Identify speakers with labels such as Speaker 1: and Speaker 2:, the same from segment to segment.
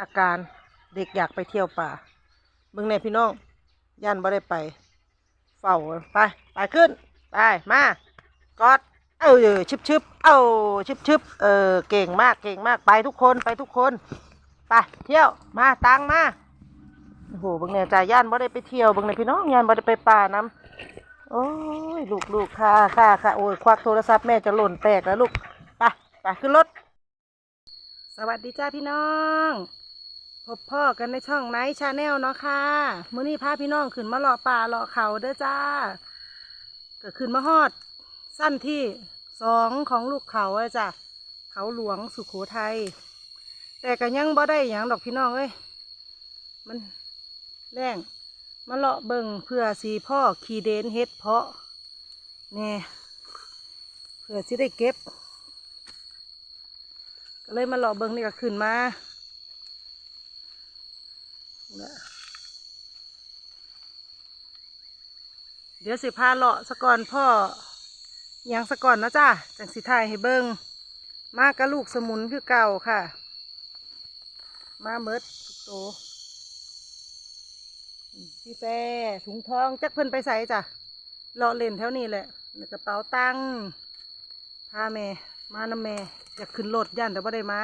Speaker 1: อาการเด็กอยากไปเที่ยวป่าเบิ่งในพี่น้องย่านบ่ได้ไป เฝ้าไป ไปขึ้น ไป มากอด เออชึบชึบเอาชึบชึบเออ เก่งมาก เก่งมาก ไปทุกคน ไปทุกคน ไป เที่ยว มา ตังมา โอ้โหบิ่งเนี่ยจ่ายย่านบ่ได้ไปเที่ยวบิ่งในพี่น้องย่านบ่ได้ไปป่าน้ำโอ้ย ลูกลูกค่ะค่ะค่ะโอ้ย ควักโทรศัพท์แม่จะหล่นแตกแล้วลูก ไป ไปขึ้นรถ สวัสดีจ้าพี่น้อง พบพ่อกันในช่องไนท์ชาแนลเนาะค่ะมื้อนี้พาพี่น้องขึ้นมาเลาะป่าเลาะเขาเด้อจ้าก็ขึ้นมาฮอด สั้นที่สองของลูกเขาอะจ้ะเขาหลวงสุโขทัยแต่ก็ยังบ่ได้หยังดอกพี่น้องเอ้ยมันแรงมาเลาะเบิงเพื่อสีพ่อขี่เดนเฮ็ดเพาะแน่เพื่อสิได้เก็บ ก็เลยมาเลาะเบิงนี่ก็ขึ้นมา นี่ยเดี๋ยวสิพาเลาะสะก่อนพ่อยังสะก่อนนะจ้าจังสิถ่ายให้เบิงมากกะลูกสมุนคือเก่าค่ะ มาเมิดทุกโตพี่แฟถุงทองจักเพิ่นไปใส่จ้ะเลาะเล่นแถวนี้แหละในกระเป๋าตังพาแม่ มาน้ำแม่อยากขึ้นรถย่านแต่ว่าได้มา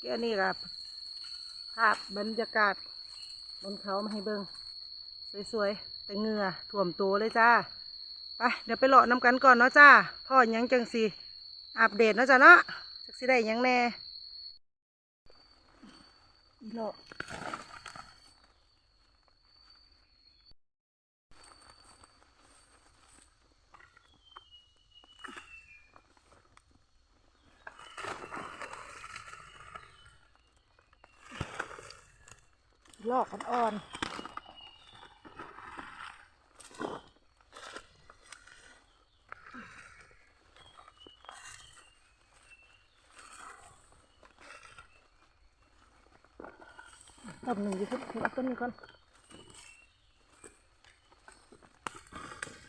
Speaker 1: แกนี่กับภาพบรรยากาศ บนเขามาให้เบิงสวยๆแต่เงือถ่วมตัวเลยจ้าไปเดี๋ยวไปเลาะน้ำกันก่อนเนาะจ้าพ่อยังจังสิอัปเดตเนาะจ้าเนาะจักสิได้ยังแน่เลาะ ลอกอ่อนๆต้นหนึ่งอยู่ทุกเอาต้นนึงก่อน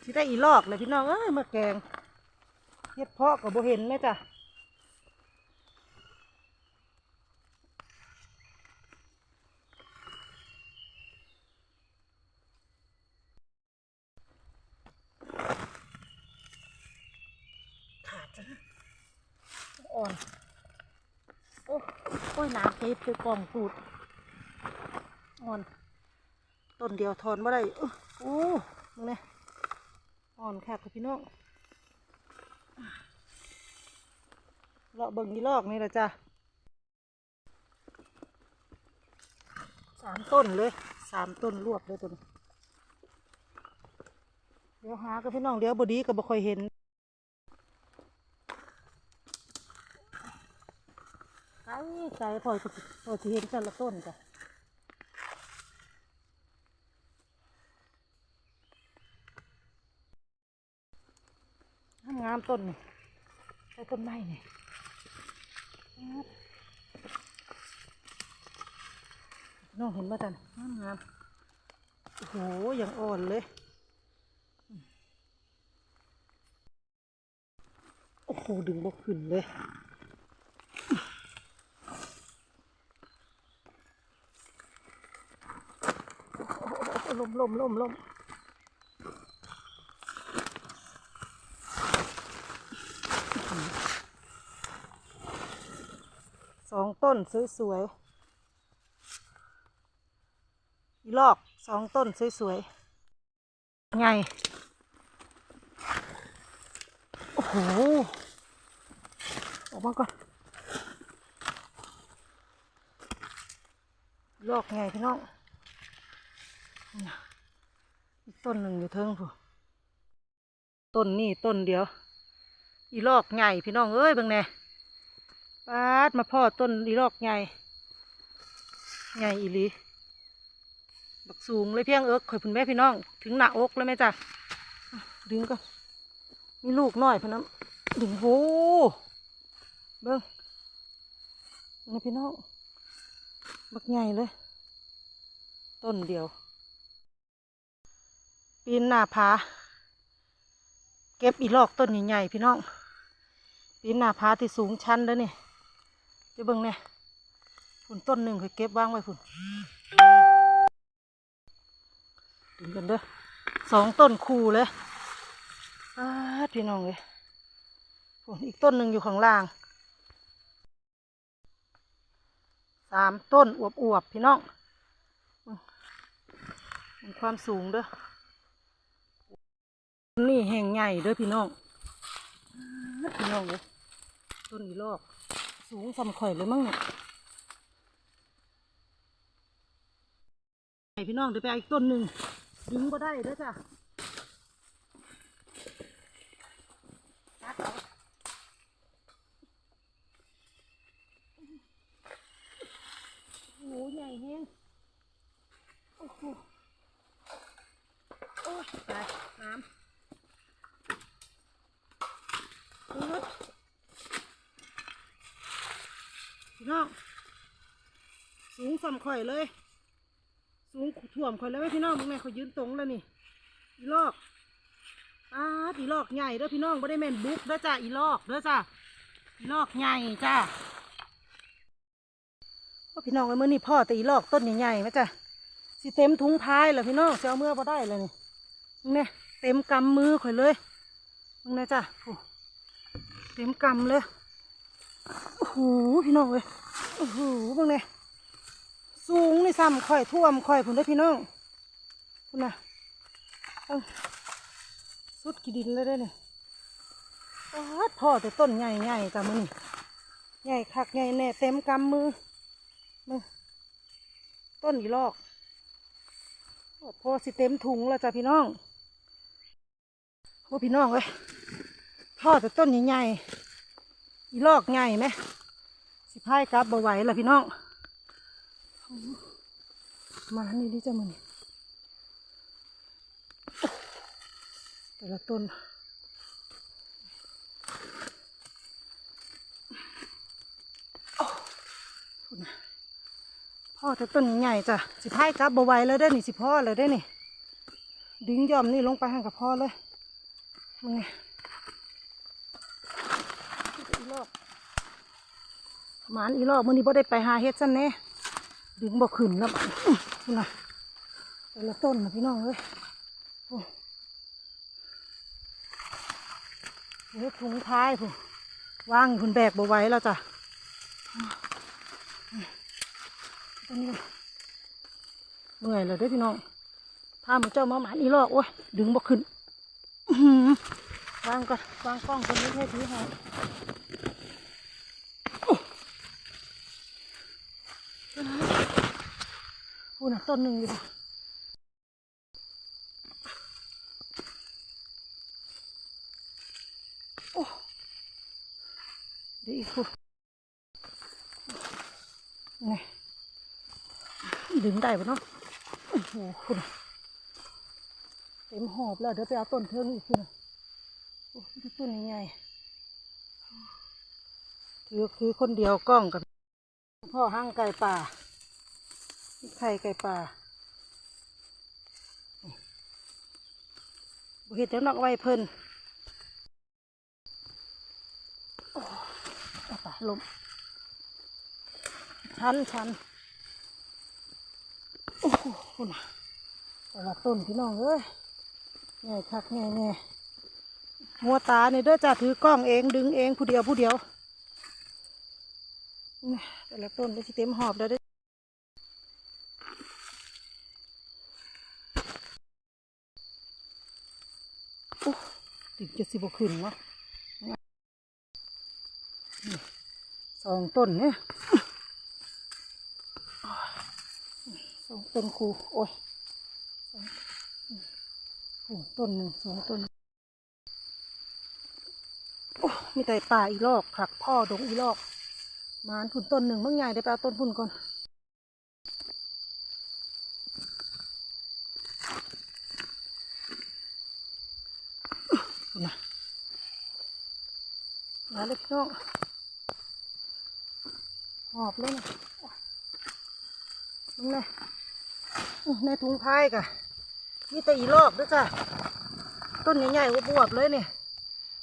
Speaker 1: ที่ได้อีลอกเลยพี่น้องเอ้ยมาแกงเฮ็ดเพาะกับโบเห็นไหมจ้ะ ขาดจ้ะอ่อน โอ้ยน้ำเทปไปกล่องสูดอ่อนต้นเดียวถอนมาได้โอ้มึงเนี่ยอ่อนค่ะคุณพี่น้องเลาะเบิ่งอีลอกนี่ละจ้ะสามต้นเลยสามต้นรวบเลยต้นเดี๋ยวหากับพี่น้องเดี๋ยวบดีก็บ่ค่อยเห็น ไก่ไก่พอจะพอจะเห็นแต่ละต้นจ้ะงามต้นนี่ต้นไม้นี่น้องเห็นป่ะจันงามงามโอ้โหยังอ่อนเลยโอ้โหดึงบกขึ้นเลย ลมลมลมลมสองต้นสวยๆอีลอกสองต้นสวยๆไง โอ้โห ออกมาก่อน ลอกไงพี่น้อง ต้นหนึ่งอยู่เทิงผู้ต้นนี่ต้นเดียว อีลอกใหญ่พี่น้องเอ้ยเบิ่งแน่ปาดมาพ่อต้นอีลอกใหญ่ใหญ่อีลีบักสูงเลยเพียงเอิกข่อยพุ่นแม่พี่น้อง ถึงหน้าอกเลยแม่จ้ะดึงก็มีลูกน้อยพะน้ำดึงโหเบิ่งนี่พี่น้องบักใหญ่เลย ต้นเดียว ปีนหน้าผาเก็บอีลอกต้นใหญ่ๆพี่น้อง ปีนหน้าผาที่สูงชันแล้วนี่จะเบิ่งเนี่ยฝุ่นต้นหนึ่งเคยเก็บวางไว้ฝุ่นดึงกันเด้อสองต้นคู่เลยอาพี่น้องเลยฝุ่นอีกต้นหนึ่งอยู่ข้างล่างสามต้นอวบๆพี่น้องมมีความสูงเด้อ นี่แห่งใหญ่เด้อพี่น้องพี่น้องเลยต้นอีลอก สูงสำข่อยเลยมั้งเนี่ยพี่น้องเดี๋ยวไปอีกต้นหนึ่งดึงก็ได้เด้อจ้ะโอ้โหใหญ่แฮงโอ้โหโอ้ยตายน้ำปึ๊ดพี่น้อง สูงสำ ข่อยเลย สูงถ่วมคนแล้วไหมพี่น้องมึงแม่เขายืนตรงแล้วนี่อีลอกอาอีลอกใหญ่เด้อพี่น้องไม่ได้แม่นบุ๊กเด้อจ้าอีลอกเด้อจ้าอีลอกใหญ่จ้าว่าพี่น้องไอ้เมื่อนี่พ่อแต่อีลอกต้นใหญ่ๆไหมจ้าสิเต็มถุงพายเลยพี่น้องเสียเมื่อพอได้เลยนี่มึงเนี่ยเต็มกำมือข่อยเลยมึงเนี่ยจ้าโอ้เต็มกำเลยโอ้โหพี่น้องเลยโอ้โหมึงเนี่ย สูงนี่ซ้ำข่อยท่วมข่อยผุนได้พี่น้องพุ่นะเอ้าสุดกี่ดินเลยได้เนี่ยอ้าวพ่อแต่ต้นใหญ่ใหญ่ๆจ้ะมือใหญ่คักใหญ่แน่เต็มกำมือมึงต้นอีลอกพอสิเต็มถุงแล้วจ้ะพี่น้องโอ้พี่น้องเว้ยพ่อแต่ต้นใหญ่ๆอีลอกใหญ่ไหมสิพายกลับบ่ไหวละพี่น้อง มานี่ดิจ้ะมันแต่ละต้นโอ้นพ่อแต่ต้นใหญ่จ้ะสิพายกลับบ่ไหวแล้วได้นี่สิพ่อเลยได้นี่ดึงยอมนี่ลงไปห่างกับพ่อเลยมึงไงอีรอบหมานอีรอบมื้อนี้บ่ได้ไปหาเฮ็ดซันแน่ ดึงบ่ขึ้นแล้วนะแต่ละต้นนะพี่น้องเอ้ยโอ้เฮ้ยถุงท้ายพุ่างอยู่พุ่นแบกบ่ไว้แล้วจ้ะต้นนี้เมื่อยเลยด้อพี่น้องพาหมูเจ้ามาหมานอีลอกโอ้ยดึงบ่ขึ้นวางก่อนวางกล้องคนนี้ให้ถือให้ ดนะต้นหนึ่งอยู่โอ้ดี๋ยวอีกพูไงดึงได้ปะเนาะโอ้โหคุณเต็มหอบแล้วเดี๋ยวไปเอาต้นเทิงอีกคุณโอ้ต้นใหญ่ๆถือคือคนเดียวกล้องกับพ่อห้างไก่ป่า ไข่ไก่ป่าบุเห็ดเดี๋ยวนอกไว้เพิ่นโอ้เอาลมชันชันโอ้โหคุณน่ะแต่ละต้นพี่น้องเอ้ยใหญ่คักใหญ่แน่หัวตาเนี่ยเด้อจ้าถือกล้องเองดึงเองผู้เดียวผู้เดียวแต่ละต้นได้สิเต็มหอบแล้วด้อโอ้ถึง จะสิบขึ้นเนาะสองต้นเนี่ยสองต้นครูโอ้ยสองโอ้ต้นหนึ่งสองต้นโอ้มีแต่ป่าอีลอกผักพ่อดงอีลอกมานพุ่นต้นหนึ่งเมื่อไงได้ไปเอาต้นพุ่นก่อนพุ่นนะ มาเลยพี่น้องหอบเลยนะมึงนะในถุงพายกะมีแต่อีลอกด้วยจ้ะ ต้นใหญ่ๆบวบเลยเนี่ย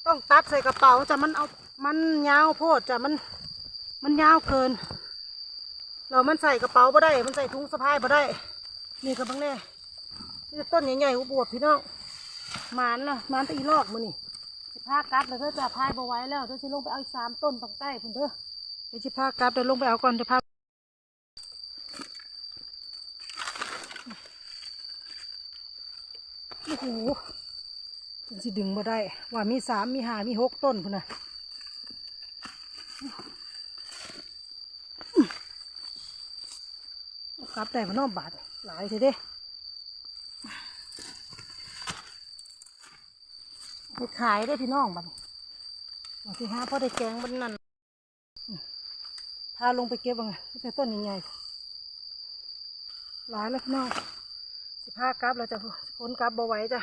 Speaker 1: ต้องตัดใส่กระเป๋าจ้ะ มันเอา มันยาวโพดจ้ะ มัน มันยาวเกิน เรามันใส่กระเป๋าบ่ได้ มันใส่ถุงสะพายบ่ได้ นี่ก็บังแน่นี่ต้นใหญ่ๆอุบวบพี่น้อง มานละมานแต่อีลอกมือนี่ สิพากลับแล้วก็จะพายบ่ไว้แล้วเดี๋ยวสิลงไปเอาอีกสามต้นตรงใต้พุ่นเด้อเดี๋ยวสิพากลับเดี๋ยวลงไปเอาก่อนเดี๋ยวพาโอ้โหถึงสิดึงบ่ได้ ว่ามีสามมีห้ามีหกต้นพุ่นนะกลับได้พนอมบาทหลายทีเด้ ไปขายได้พี่น้องบ้างบางทีหาพอได้แกงบันนั่นพาลงไปเก็บบ้างแต่ต้นใหญ่ๆหลายแล้วพี่น้องสิพากลับเราจะขนกลับบ่ไหว้จ้ะ